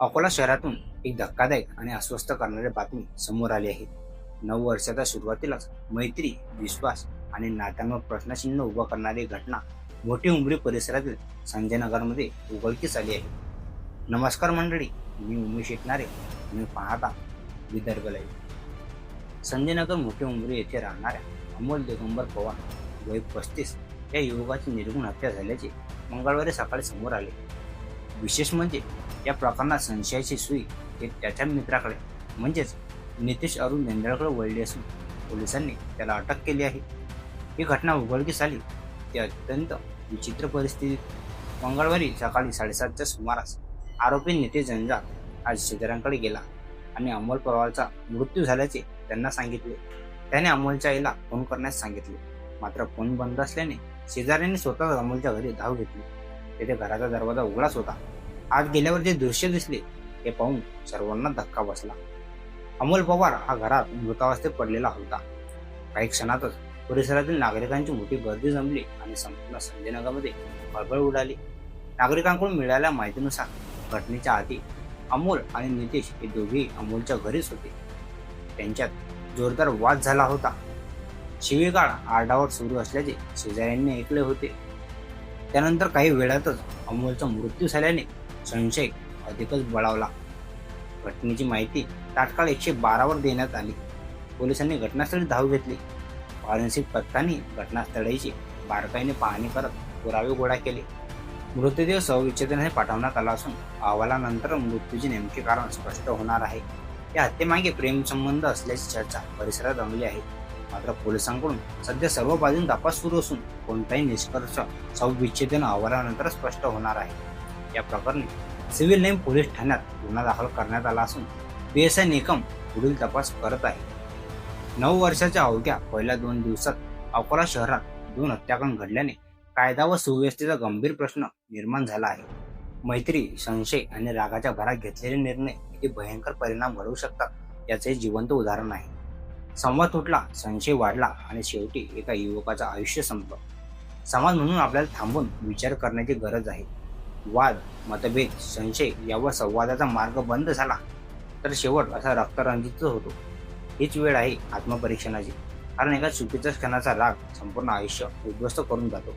अकोला शहरातून एक धक्कादायक आणि अस्वस्थ करणारी बातमी समोर आली आहे. नऊ वर्षाच्या सुरुवातीलाच मैत्री विश्वास आणि नात्यांवर प्रश्नचिन्ह उभं करणारी घटना मोठी उंबरी परिसरातील संजयनगरमध्ये उघडकीस आली आहे. नमस्कार मंडळी मी उमेश शेटणारे मी पाहता विदर्भ लाईव्ह. संजयनगर मोठी उंबरी येथे राहणाऱ्या अमोल दिगंबर पवार वय पस्तीस या युवकाची निर्गुण हत्या झाल्याचे मंगळवारी सकाळी समोर आले. विशेष म्हणजे या प्रकरणात संशयाची सुई हे त्याच्या मित्राकडे म्हणजेच नितेश अरुण नेंदळकडे वळली असून पोलिसांनी त्याला अटक केली आहे. ही घटना उघडकीस आली ती अत्यंत विचित्र परिस्थितीत मंगळवारी सकाळी साडेसातच्या सुमारास आरोपी नितेश जंजाळ आज शेजाऱ्यांकडे गेला आणि अमोल पवारचा मृत्यू झाल्याचे त्यांना सांगितले. त्याने अमोलच्या आईला फोन करण्यास सांगितले. मात्र फोन बंद असल्याने शेजाऱ्यांनी स्वतः अमोलच्या घरी धाव घेतली. तेथे घराचा दरवाजा उघडाच होता. आत गेल्यावर जे दृश्य दिसले ते पाहून सर्वांना धक्का बसला. अमोल पवार हा घरात मृतावस्थेत पडलेला होता. काही क्षणातच परिसरातील नागरिकांची मोठी गर्दी जमली आणि संपूर्ण संजयनगरमध्ये खळबळ उडाली. नागरिकांकडून मिळालेल्या माहितीनुसार घटनेच्या आधी अमोल आणि नितेश हे दोघेही अमोलच्या घरीच होते. त्यांच्यात जोरदार वाद झाला होता. शिवीगाळ आरडावर सुरू असल्याचे शेजाऱ्यांनी ऐकले होते. त्यानंतर काही वेळातच अमोलचा मृत्यू झाल्याने संशय अधिकच बळावला. घटनेची माहिती तात्काळ एकशे बारावर देण्यात आली. पोलिसांनी घटनास्थळी धाव घेतली. फॉरेन्सिक पथकाने घटनास्थळाची बारकाईने पाहणी करत पुरावे गोळा केले. मृतदेह शवविच्छेदनासाठी पाठवण्यात आला असून अहवालानंतर मृत्यूचे नेमके कारण स्पष्ट होणार आहे. या हत्येमागे प्रेमसंबंध असल्याची चर्चा परिसरात रंगली आहे. मात्र पोलिसांकडून सध्या सर्व बाजून तपास सुरू असून कोणताही निष्कर्ष शवविच्छेदन अहवालानंतर स्पष्ट होणार आहे. या प्रकरणी सिव्हिल लाईन पोलीस ठाण्यात गुन्हा दाखल करण्यात आला असून बी एस आय निकम पुढील तपास करत आहे. नऊ वर्षाच्या अवघ्या पहिल्या दोन दिवसात अकोला शहरात दोन हत्याकांड घडल्याने कायदा व सुव्यवस्थेचा गंभीर प्रश्न निर्माण झाला आहे. मैत्री संशय आणि रागाच्या भरात घेतलेले निर्णय किती भयंकर परिणाम घडवू शकतात याचे जिवंत उदाहरण आहे. संवाद तुटला संशय वाढला आणि शेवटी एका युवकाचं आयुष्य संपलं. संवाद म्हणून आपल्याला थांबून विचार करण्याची गरज आहे. वाद मतभेद संशय यावर संवादाचा मार्ग बंद झाला तर शेवट असा रक्तरंजितच होतो. हीच वेळ आहे आत्मपरीक्षणाची. कारण एका चुकीच्या क्षणाचा राग संपूर्ण आयुष्य उद्ध्वस्त करून जातो.